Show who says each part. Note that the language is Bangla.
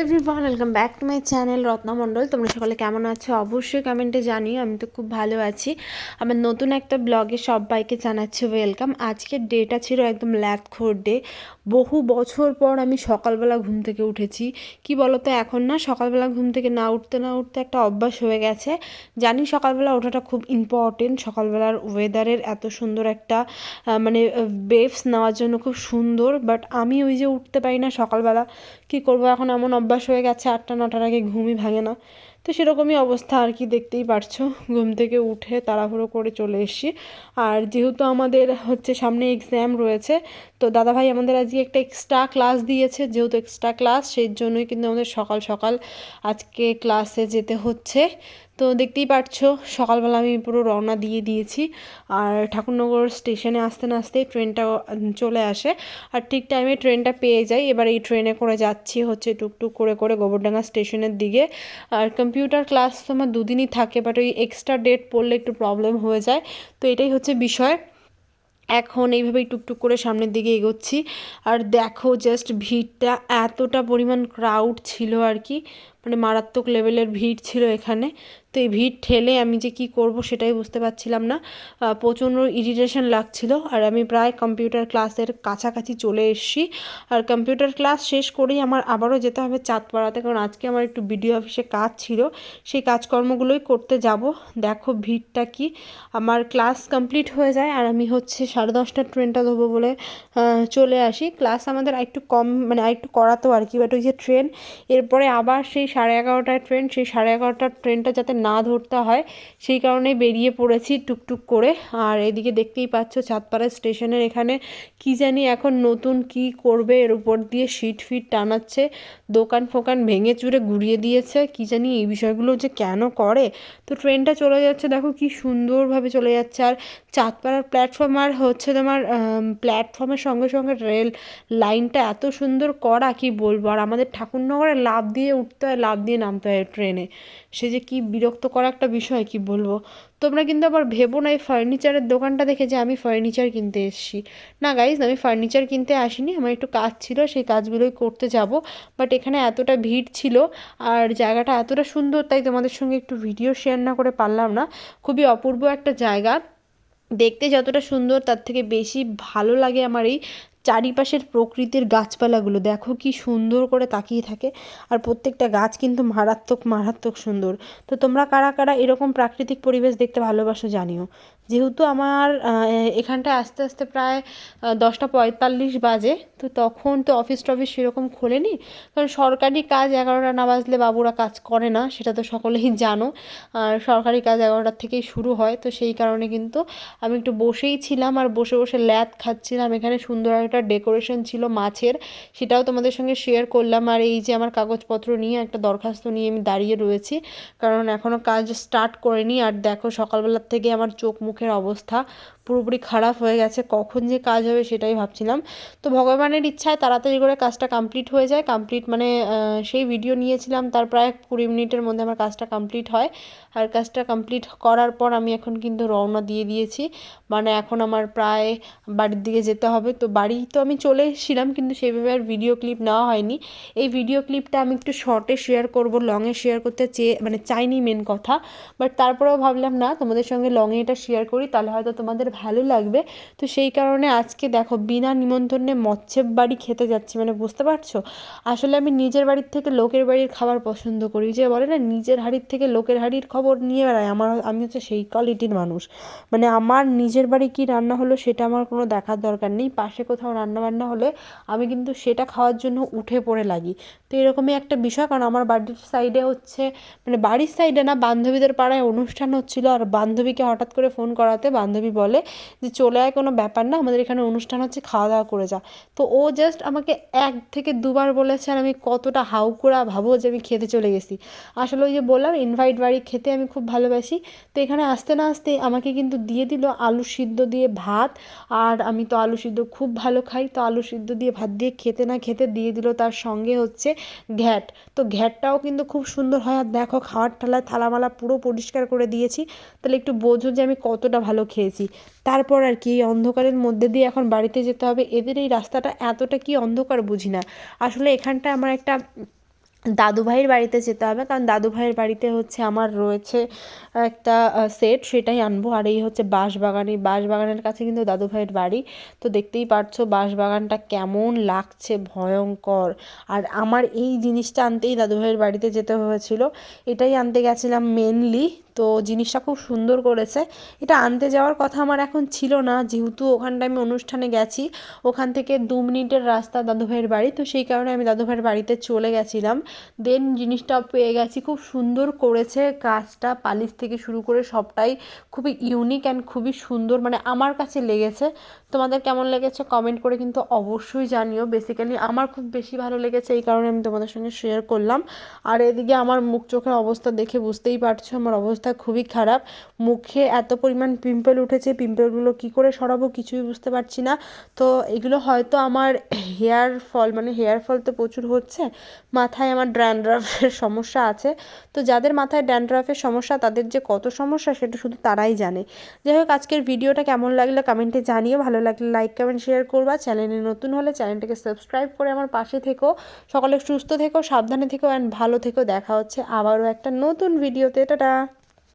Speaker 1: Everyone welcome back to my channel Ratna Mondal তোমরা সকলে কেমন আছো? অবশ্যই কমেন্টে জানিও, আমি তো খুব ভালো আছি। আমার নতুন একটা ব্লগে সবাইকে জানাচ্ছি ওয়েলকাম আজকের ডেটা ছিল একদম ল্যাথখোর ডে বহু বছর পর আমি সকালবেলা ঘুম থেকে উঠেছি। কি বলতো, এখন না সকালবেলা ঘুম থেকে না উঠতে না উঠতে একটা অভ্যাস হয়ে গেছে। জানি সকালবেলা ওঠাটা খুব ইম্পর্টেন্ট সকালবেলার ওয়েদারের এত সুন্দর একটা মানে বেভস নেওয়ার জন্য খুব সুন্দর। বাট আমি ওই যে উঠতে পারি না সকালবেলা। কি করব এখন? এমন অভ্যাস হয়ে গেছে, আটটা নটার আগে ঘুমই ভাঙে না। তো সেরকমই অবস্থা আর কি দেখতেই পারছ। ঘুম থেকে উঠে তাড়াহুড়ো করে চলে এসছি। আর যেহেতু আমাদের হচ্ছে সামনে এক্সাম রয়েছে, তো দাদাভাই আমাদের আজকে একটা এক্সট্রা ক্লাস দিয়েছে, যেহেতু এক্সট্রা ক্লাস সেই জন্যই কিন্তু আমাদের সকাল সকাল আজকে ক্লাসে যেতে হচ্ছে। তো দেখতেই পারছ, সকালবেলা আমি পুরো রওনা দিয়ে দিয়েছি। আর ঠাকুরনগর স্টেশনে আসতে না আসতেই ট্রেনটা চলে আসে। আর ঠিক টাইমে ট্রেনটা পেয়ে যাই। এবার এই ট্রেনে করে যাচ্ছি হচ্ছে টুকটুক করে করে গোবরডাঙ্গা স্টেশনের দিকে। আর কম্পিউটার ক্লাস তো আমার দুদিনই থাকে বাট ওই এক্সট্রা ডেট পড়লে একটু প্রবলেম হয়ে যায়। তো এটাই হচ্ছে বিষয়। এখন এইভাবেই টুকটুক করে সামনের দিকে এগোচ্ছি। আর দেখো জাস্ট ভিড়টা এতটা পরিমাণ ক্রাউড ছিল আর কি। মানে মারাত্মক লেভেলের ভিড় ছিল এখানে। তো এই ভিড় ঠেলে আমি যে কি করব সেটাই বুঝতে পারছিলাম না। প্রচণ্ড ইরিটেশন লাগছিল আর আমি প্রায় কম্পিউটার ক্লাসের কাছাকাছি চলে এসেছি। আর কম্পিউটার ক্লাস শেষ করেই আমার আবারও যেতে হবে চাঁদপাড়াতে, কারণ আজকে আমার একটু বিডিও অফিসে কাজ ছিল। সেই কাজকর্মগুলোই করতে যাব। দেখো ভিড়টা কি। আমার ক্লাস কমপ্লিট হয়ে যায় আর আমি হচ্ছে সাড়ে দশটার ট্রেনটা ধরবো বলে চলে আসি। ক্লাস আমাদের আরেকটু কম মানে আরেকটু করাতো আর কি বাট ওই যে ট্রেন এরপরে আবার সেই সাড়ে এগারোটার ট্রেন, সেই সাড়ে এগারোটার ট্রেনটা যাতে না ধরতে হয়, সেই কারণে বেরিয়ে পড়েছি টুকটুক করে। আর এদিকে দেখতেই পাচ্ছ চাঁদপাড়া স্টেশনের এখানে কি জানি এখন নতুন কি করবে, এর উপর দিয়ে সিট ফিট টানাচ্ছে, দোকান ফোকান ভেঙে চুরে ঘুরিয়ে দিয়েছে, কি জানি এই বিষয়গুলো যে কেন করে। তো ট্রেনটা চলে যাচ্ছে, দেখো কি সুন্দরভাবে চলে যাচ্ছে। আর চাঁদপাড়ার প্ল্যাটফর্ম আর হচ্ছে তোমার প্ল্যাটফর্মের সঙ্গে সঙ্গে রেল লাইনটা এত সুন্দর করা, কি বলব? আর আমাদের ঠাকুরনগরে লাভ দিয়ে উঠতে হয় লাভ দিয়ে নামতে হয় ট্রেনে। সে যে কি বিরক্ত করা একটা বিষয়, কি বলব? তোমরা কিন্তু আবার ভেবো না এই ফার্নিচারের দোকানটা দেখে যে আমি ফার্নিচার কিনতে এসেছি। না গাইজ আমি ফার্নিচার কিনতে আসিনি, আমার একটু কাজ ছিল, সেই কাজগুলোই করতে যাব। বাট এখানে এতটা ভিড় ছিল আর জায়গাটা এতটা সুন্দর, তাই তোমাদের সঙ্গে একটু ভিডিও শেয়ার না করে পারলাম না। খুবই অপূর্ব একটা জায়গা। দেখতে যতটা সুন্দর, তার থেকে বেশি ভালো লাগে আমার এই চারিপাশের প্রকৃতির গাছপালাগুলো, দেখো কি সুন্দর করে তাকিয়ে থাকে। আর প্রত্যেকটা গাছ কিন্তু মারাত্মক মারাত্মক সুন্দর। তো তোমরা কারা কারা এরকম প্রাকৃতিক পরিবেশ দেখতে ভালোবাসো জানিও। যেহেতু আমার এখানটায় আস্তে আস্তে প্রায় দশটা পঁয়তাল্লিশ বাজে, তো তখন তো অফিস টফিস সেরকম খোলেনি। কারণ সরকারি কাজ এগারোটা না বাজলে বাবুরা কাজ করে না, সেটা তো সকলেই জানো। আর সরকারি কাজ এগারোটার থেকেই শুরু হয়, তো সেই কারণে কিন্তু আমি একটু বসেই ছিলাম আর বসে বসে ল্যাদ খাচ্ছিলাম। এখানে সুন্দর একটা ডেকোরেশন ছিল মাছের, সেটাও তোমাদের সঙ্গে শেয়ার করলাম। আর এই যে আমার কাগজপত্র নিয়ে, একটা দরখাস্ত নিয়ে আমি দাঁড়িয়ে রয়েছি, কারণ এখনও কাজ স্টার্ট করিনি। আর দেখো সকালবেলার থেকে আমার চোখ মুখের অবস্থা পুরোপুরি খারাপ হয়ে গেছে, কখন যে কাজ হবে সেটাই ভাবছিলাম। তো ভগবানের ইচ্ছায় তাড়াতাড়ি করে কাজটা কমপ্লিট হয়ে যায়। কমপ্লিট মানে সেই ভিডিও নিয়েছিলাম, তার প্রায় কুড়ি মিনিটের মধ্যে আমার কাজটা কমপ্লিট হয়। আর কাজটা কমপ্লিট করার পর আমি এখন কিন্তু রওনা দিয়ে দিয়েছি। মানে এখন আমার প্রায় বাড়ির দিকে যেতে হবে। তো বাড়ি তো আমি চলে এসেছিলাম, কিন্তু সেইভাবে আর ভিডিও ক্লিপ নেওয়া হয়নি। এই ভিডিও ক্লিপটা আমি একটু শর্টে শেয়ার করব লংয়ে শেয়ার করতে চেয়ে মানে চাইনি মেন কথা। বাট তারপরেও ভাবলাম, না, তোমাদের সঙ্গে লংয়ে এটা শেয়ার করি, তাহলে হয়তো তোমাদের ভালো লাগবে। তো সেই কারণে আজকে দেখো বিনা নিমন্ত্রণে মৎস্যের বাড়ি খেতে যাচ্ছি মানে বুঝতে পারছ? আসলে আমি নিজের বাড়ির থেকে লোকের বাড়ির খাবার পছন্দ করি। যে বলে না, নিজের হাড়ির থেকে লোকের হাড়ির খবর নিয়ে বেড়াই আমার আমি হচ্ছে সেই কোয়ালিটির মানুষ। মানে আমার নিজের বাড়ি কী রান্না হলো সেটা আমার কোনো দেখার দরকার নেই। পাশে কোথাও রান্না বান্না হলে আমি কিন্তু সেটা খাওয়ার জন্য উঠে পড়ে লাগি। তো এরকমই একটা বিষয়, কারণ আমার বাড়ির সাইডে হচ্ছে মানে বাড়ির সাইডে না, বান্ধবীদের পাড়ায় অনুষ্ঠান হচ্ছিল, আর বান্ধবীকে হঠাৎ করে ফোন করাতে বান্ধবী বলে যে, চলে আয়, কোনো ব্যাপার না, আমাদের এখানে অনুষ্ঠান হচ্ছে খাওয়া দাওয়া করে যা। তো ও জাস্ট আমাকে এক থেকে দুবার বলেছে, আর আমি কতটা হাউকুড়া ভাবো যে, আমি খেতে চলে গেছি। আসলে ওই যে বললাম ইনভাইট বাড়ি খেতে আমি খুব ভালোবাসি। তো এখানে আসতে না আসতে আমাকে কিন্তু দিয়ে দিল আলু সিদ্ধ দিয়ে ভাত, আর আমি তো আলু সিদ্ধ খুব ভালো খাই। তো আলু সিদ্ধ দিয়ে ভাত দিয়ে খেতে না খেতে দিয়ে দিল তার সঙ্গে হচ্ছে ঘ্যাট। তো ঘ্যাটটাও কিন্তু খুব সুন্দর হয়, আর দেখো খাওয়ার ঠালায় থালামালা পুরো পরিষ্কার করে দিয়েছি। তাহলে একটু বোঝো যে, আমি কতটা ভালো খেয়েছি। তারপর আর কি এই অন্ধকারের মধ্যে দিয়ে এখন বাড়িতে যেতে হবে। এদের এই রাস্তাটা এতটা কি অন্ধকার বুঝি না। আসলে এখানটা আমার একটা দাদুভাইয়ের বাড়িতে যেতে হবে। কারণ দাদুভাইয়ের বাড়িতে হচ্ছে আমার রয়েছে একটা সেট সেটাই আনব। আর এই হচ্ছে বাঁশবাগান। এই বাঁশবাগানের কাছে কিন্তু দাদুভাইয়ের বাড়ি। তো দেখতেই পারছ বাঁশবাগানটা কেমন লাগছে, ভয়ঙ্কর। আর আমার এই জিনিসটা আনতেই দাদুভাইয়ের বাড়িতে যেতে হয়েছিল। এটাই আনতে গেছিলাম মেনলি তো জিনিসটা খুব সুন্দর করেছে। এটা আনতে যাওয়ার কথা আমার এখন ছিল না, যেহেতু ওখানটা আমি অনুষ্ঠানে গেছি। ওখান থেকে দু মিনিটের রাস্তা দাদুভাইয়ের বাড়ি, তো সেই কারণে আমি দাদুভাইয়ের বাড়িতে চলে গেছিলাম। দেন জিনিসটা পেয়ে গেছি, খুব সুন্দর করেছে কাজটা, পালিশ থেকে শুরু করে সবটাই খুবই ইউনিক অ্যান্ড খুবই সুন্দর মানে আমার কাছে লেগেছে। তোমাদের কেমন লেগেছে কমেন্ট করে কিন্তু অবশ্যই জানিও। বেসিক্যালি আমার খুব বেশি ভালো লেগেছে, এই কারণে আমি তোমাদের সঙ্গে শেয়ার করলাম। আর এদিকে আমার মুখ চোখের অবস্থা দেখে বুঝতেই পারছ, আমার অবস্থা খুবই খারাপ। মুখে এত পরিমাণ পিম্পল উঠেছে পিম্পলগুলো কী করে সরাবো কিছুই বুঝতে পারছি না। তো এগুলো হয়তো আমার হেয়ার ফল মানে হেয়ার ফল তো প্রচুর হচ্ছে, মাথায় আমার ড্যান্ড্রাফের সমস্যা আছে। তো যাদের মাথায় ড্যান্ড্রাফের সমস্যা, তাদের যে কত সমস্যা সেটা শুধু তারাই জানে। যাই হোক, আজকের ভিডিওটা কেমন লাগল কমেন্টে জানিও। ভালো লাগলে লাইক কমেন্ট শেয়ার করবা। চ্যানেলে নতুন হলে চ্যানেলটাকে সাবস্ক্রাইব করে আমার পাশে থেকো। সকলে সুস্থ থেকো, সাবধানে থেকো অ্যান্ড ভালো থেকো। দেখা হচ্ছে আবারও একটা নতুন ভিডিওতে টাটা!